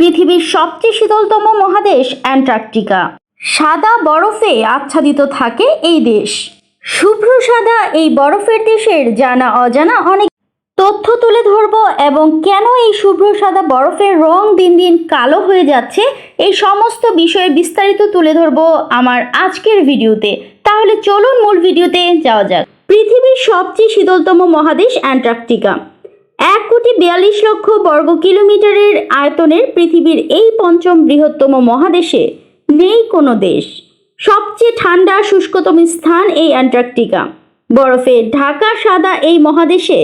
পৃথিবীর সবচেয়ে শীতলতম মহাদেশ অ্যান্টার্কটিকা। সাদা বরফে আচ্ছাদিত থাকে এই দেশ। শুভ্র সাদা এই বরফের দেশের জানা অজানা অনেক তথ্য তুলে ধরব এবং কেন এই শুভ্র সাদা বরফের রং দিন দিন কালো হয়ে যাচ্ছে এই সমস্ত বিষয়ে বিস্তারিত তুলে ধরব আমার আজকের ভিডিওতে। তাহলে চলুন মূল ভিডিওতে যাওয়া যাক। পৃথিবীর সবচেয়ে শীতলতম মহাদেশ অ্যান্টার্কটিকা। বিয়াল্লিশ লক্ষ বর্গ কিলোমিটারের আয়তনের পৃথিবীর এই পঞ্চম বৃহত্তম মহাদেশে নেই কোনো দেশ। সবচেয়ে ঠান্ডা শুষ্কতম স্থান এই অ্যান্টার্কটিকা। বরফে ঢাকা সাদা এই মহাদেশে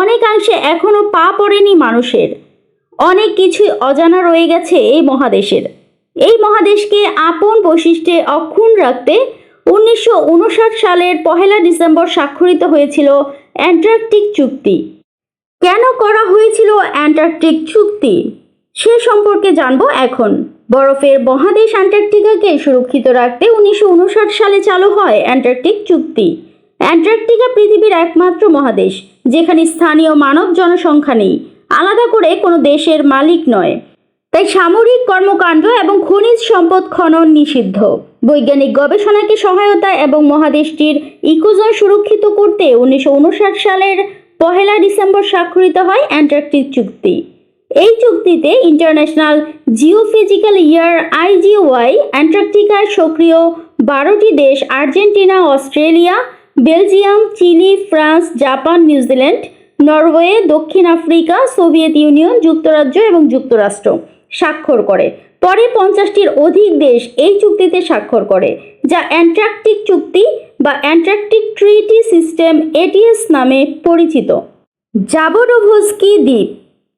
অনেকাংশে এখনও পা পড়েনি মানুষের। অনেক কিছুই অজানা রয়ে গেছে এই মহাদেশের। এই মহাদেশকে আপন বৈশিষ্ট্যে অক্ষুণ্ণ রাখতে উনিশশো উনষাট সালের পহেলা ডিসেম্বর স্বাক্ষরিত হয়েছিল অ্যান্টার্কটিক চুক্তি। কেন করা হয়েছিল অ্যান্টার্কটিক চুক্তি? সে সম্পর্কে জানব এখন। বরফের মহাদেশ অ্যান্টার্কটিকাকে সুরক্ষিত রাখতে উনিশশো উনষাট সালে চালু হয় অ্যান্টার্কটিক চুক্তি। অ্যান্টার্কটিকা পৃথিবীর একমাত্র মহাদেশ, যেখানে স্থানীয় মানব জনসংখ্যা নেই, আলাদা করে কোনো দেশের মালিক নয়। তাই সামরিক কর্মকাণ্ড এবং খনিজ সম্পদ খনন নিষিদ্ধ। বৈজ্ঞানিক গবেষণাকে সহায়তা এবং মহাদেশটির ইকোজোন সুরক্ষিত করতে উনিশশো উনষাট সালের পহেলা ডিসেম্বর স্বাক্ষরিত হয় অ্যান্টার্কটিক চুক্তি। এই চুক্তিতে ইন্টারন্যাশনাল জিওফিজিক্যাল ইয়ার আইজিওয়াই অ্যান্টার্কটিকায় সক্রিয় বারোটি দেশ Argentina, Australia, Belgium, Chile, France, Japan New Zealand Norway, দক্ষিণ আফ্রিকা, সোভিয়েত ইউনিয়ন, যুক্তরাজ্য এবং যুক্তরাষ্ট্র স্বাক্ষর করে। পরে পঞ্চাশটির অধিক দেশ এই চুক্তিতে স্বাক্ষর করে, যা অ্যান্টার্কটিক চুক্তি বা অ্যান্টার্কটিক ট্রিটি সিস্টেম এটিএস নামে পরিচিত। জাবোডোভস্কি দ্বীপ।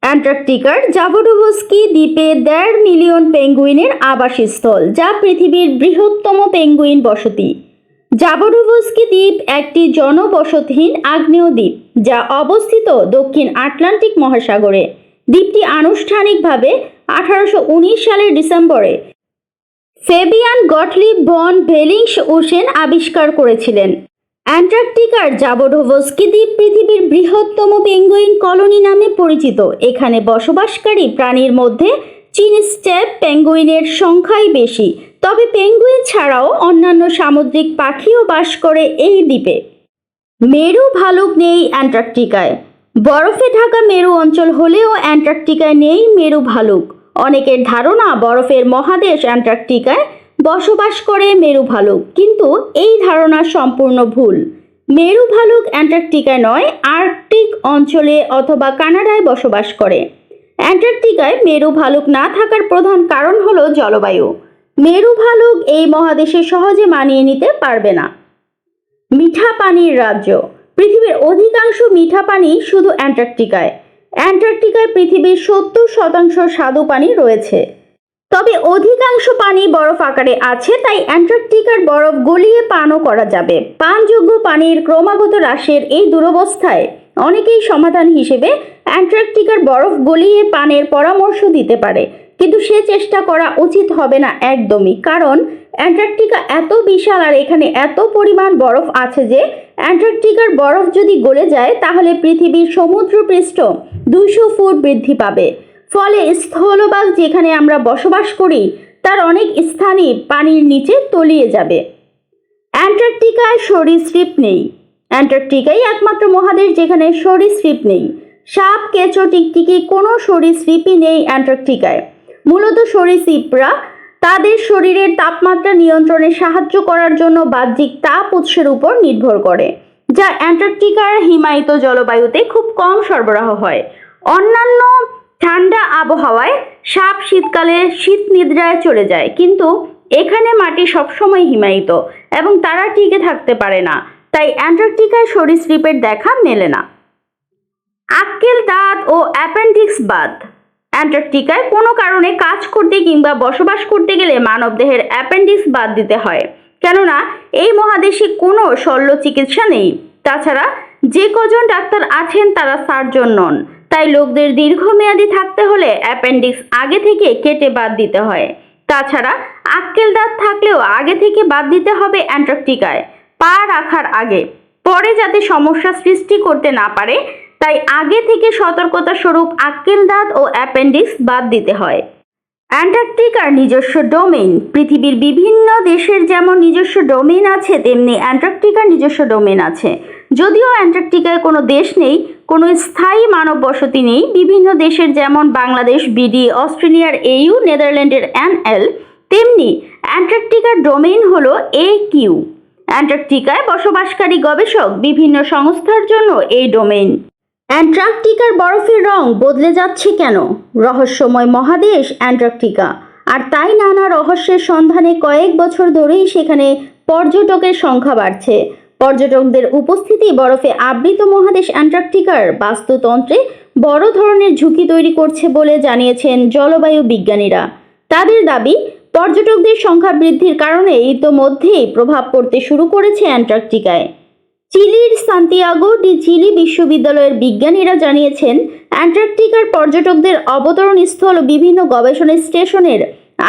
অ্যান্টার্কটিকার জাবোডোভস্কি দ্বীপে দেড় মিলিয়ন পেঙ্গুইনের আবাসস্থল, যা পৃথিবীর বৃহত্তম পেঙ্গুইন বসতি। জাবোডোভস্কি দ্বীপ একটি জনবসতহীন আগ্নেয় দ্বীপ, যা অবস্থিত দক্ষিণ আটলান্টিক মহাসাগরে। দ্বীপটি আনুষ্ঠানিকভাবে আঠারোশো উনিশ সালের ডিসেম্বরে ফেবিয়ান গটলিব বন ভেলিংস ওশেন আবিষ্কার করেছিলেন। অ্যান্টার্কটিকার জাবোডোভস্কি দ্বীপ পৃথিবীর বৃহত্তম পেঙ্গুইন কলোনি নামে পরিচিত। এখানে বসবাসকারী প্রাণীর মধ্যে চীন স্টেপ পেঙ্গুইনের সংখ্যাই বেশি। তবে পেঙ্গুইন ছাড়াও অন্যান্য সামুদ্রিক পাখিও বাস করে এই দ্বীপে। মেরু ভালুক নেই অ্যান্টার্কটিকায়। বরফে ঢাকা মেরু অঞ্চল হলেও অ্যান্টার্কটিকায় নেই মেরু ভালুক। অনেকের ধারণা বরফের মহাদেশ অ্যান্টার্কটিকায় বসবাস করে মেরু ভালুক, কিন্তু এই ধারণা সম্পূর্ণ ভুল। মেরু ভালুক অ্যান্টার্কটিকায় নয়, আর্কটিক অঞ্চলে অথবা কানাডায় বসবাস করে। অ্যান্টার্কটিকায় মেরু ভালুক না থাকার প্রধান কারণ হলো জলবায়ু। মেরু ভালুক এই মহাদেশে সহজে মানিয়ে নিতে পারবে না। মিঠা পানির রাজ্য। পৃথিবীর অধিকাংশ মিঠা পানি শুধু অ্যান্টার্কটিকায়। অ্যান্টার্কটিকায় পৃথিবীর সত্তর শতাংশ স্বাদু পানি রয়েছে। তবে অধিকাংশ পানি বরফ আকারে আছে, তাই অ্যান্টার্কটিকার বরফ গলিয়ে পানও করা যাবে। পানযোগ্য পানির ক্রমাগত হ্রাসের এই দুরবস্থায় অনেকেই সমাধান হিসেবে অ্যান্টার্কটিকার বরফ গলিয়ে পানের পরামর্শ দিতে পারে। কিন্তু সে চেষ্টা করা উচিত হবে না একদমই, কারণ অ্যান্টার্কটিকা এত বিশাল আর এখানে এত পরিমাণ বরফ আছে যে অ্যান্টার্কটিকার বরফ যদি গলে যায়, তাহলে পৃথিবীর সমুদ্রপৃষ্ঠ দুইশো ফুট বৃদ্ধি পাবে। ফলে স্থলভাগ যেখানে আমরা বসবাস করি, তার অনেক স্থানই পানির নিচে তলিয়ে যাবে। অ্যান্টার্কটিকায় সরীসৃপ নেই। অ্যান্টার্কটিকাই একমাত্র মহাদেশ যেখানে সরীসৃপ নেই। সাপ, কেঁচো, টিকটিকি কোনো সরীসৃপই নেই অ্যান্টার্কটিকায়। মূলত সরীসৃপরা তাদের শরীরের তাপমাত্রা নিয়ন্ত্রণে সাহায্য করার জন্য বাহ্যিক তাপ উৎসের উপর নির্ভর করে, যা অ্যান্টার্কটিকার হিমায়িত জলবায়ুতে খুব কম সরবরাহ হয়। অন্যান্য ঠান্ডা আবহাওয়ায় সাপ শীতকালে শীত নিদ্রায় চলে যায়, কিন্তু এখানে মাটি সবসময় হিমায়িত এবং তারা টিকে থাকতে পারে না, তাই অ্যান্টার্কটিকায় সরীসৃপের দেখা মেলে না। আক্কেল দাঁত ও অ্যাপেন্ডিক্স বাদ। অ্যান্টার্কটিকায় কোনো কারণে কাজ করতে কিংবা বসবাস করতে গেলে মানবদেহের অ্যাপেন্ডিক্স বাদ দিতে হয়। কেননা, এই মহাদেশে কোনো শল্য চিকিৎসা নেই। তাছাড়া, যে কজন ডাক্তার আছেন তারা সার্জন নন। তাই লোকদের দীর্ঘমেয়াদী থাকতে হলে অ্যাপেন্ডিক্স আগে থেকে কেটে বাদ দিতে হয়। তাছাড়া, আক্কেল দাঁত থাকলেও আগে থেকে বাদ দিতে হবে অ্যান্টার্কটিকায়। পা রাখার আগে। পরে যাতে সমস্যা সৃষ্টি করতে না পারে তাই আগে থেকে সতর্কতা স্বরূপ আক্কেল দাঁত ও অ্যাপেন্ডিক্স বাদ দিতে হয়। অ্যান্টার্কটিকার নিজস্ব ডোমেইন। পৃথিবীর বিভিন্ন দেশের যেমন নিজস্ব ডোমেইন আছে, তেমনি অ্যান্টার্কটিকার নিজস্ব ডোমেইন আছে। যদিও অ্যান্টার্কটিকায় কোনো দেশ নেই, কোনো স্থায়ী মানব বসতি নেই, বিভিন্ন দেশের যেমন বাংলাদেশ, বিডি, অস্ট্রেলিয়ার এইউ, নেদারল্যান্ডের এনএল, তেমনি অ্যান্টার্কটিকার ডোমেইন হলো এ কিউ অ্যান্টার্কটিকায় বসবাসকারী গবেষক বিভিন্ন সংস্থার জন্য এই ডোমেইন। অ্যান্টার্কটিকার বরফের রং বদলে যাচ্ছে কেন? রহস্যময় মহাদেশ অ্যান্টার্কটিকা। আর তাই নানা রহস্যের সন্ধানে কয়েক বছর ধরেই সেখানে পর্যটকের সংখ্যা বাড়ছে। পর্যটকদের উপস্থিতি বরফে আবৃত মহাদেশ অ্যান্টার্কটিকার বাস্তুতন্ত্রে বড় ধরনের ঝুঁকি তৈরি করছে বলে জানিয়েছেন জলবায়ু বিজ্ঞানীরা। তাদের দাবি, পর্যটকদের সংখ্যা বৃদ্ধির কারণে ইতোমধ্যেই প্রভাব পড়তে শুরু করেছে অ্যান্টার্কটিকায়। চিলির সান্তিয়াগো ডি চিলি বিশ্ববিদ্যালয়ের বিজ্ঞানীরা জানিয়েছেন, অ্যান্টার্কটিকার পর্যটকদের অবতরণ স্থল ও বিভিন্ন গবেষণা স্টেশনের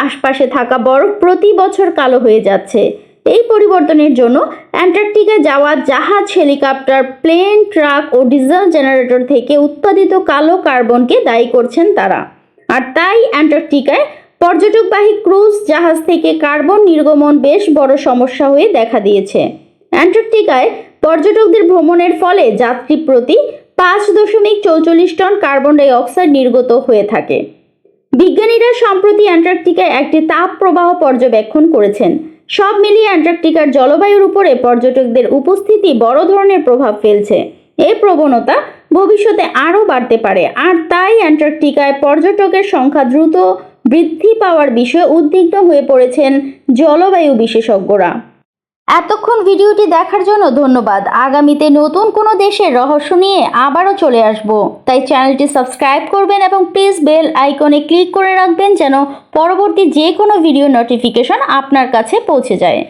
আশপাশে থাকা বরফ প্রতি বছর কালো হয়ে যাচ্ছে। এই পরিবর্তনের জন্য অ্যান্টার্কটিকায় যাওয়া জাহাজ, হেলিকপ্টার, প্লেন, ট্রাক ও ডিজেল জেনারেটর থেকে উৎপাদিত কালো কার্বনকে দায়ী করছেন তারা। আর তাই অ্যান্টার্কটিকায় পর্যটকবাহী ক্রুজ জাহাজ থেকে কার্বন নির্গমন বেশ বড় সমস্যা হয়ে দেখা দিয়েছে। অ্যান্টার্কটিকায় পর্যটকদের ভ্রমণের ফলে যাত্রী প্রতি পাঁচ দশমিক চৌচল্লিশ টন কার্বন ডাই অক্সাইড নির্গত হয়ে থাকে। বিজ্ঞানীরা সম্প্রতি অ্যান্টার্কটিকায় একটি তাপ প্রবাহ পর্যবেক্ষণ করেছেন। সব মিলিয়ে অ্যান্টার্কটিকার জলবায়ুর উপরে পর্যটকদের উপস্থিতি বড় ধরনের প্রভাব ফেলছে। এই প্রবণতা ভবিষ্যতে আরও বাড়তে পারে। আর তাই অ্যান্টার্কটিকায় পর্যটকের সংখ্যা দ্রুত বৃদ্ধি পাওয়ার বিষয়ে উদ্বিগ্ন হয়ে পড়েছেন জলবায়ু বিশেষজ্ঞরা। এতক্ষণ ভিডিওটি দেখার জন্য ধন্যবাদ। আগামীতে নতুন কোনো দেশের রহস্য নিয়ে আবারও চলে আসব। তাই চ্যানেলটি সাবস্ক্রাইব করবেন এবং প্লিজ বেল আইকনে ক্লিক করে রাখবেন যেন পরবর্তী যে কোনো ভিডিও নোটিফিকেশন আপনার কাছে পৌঁছে যায়।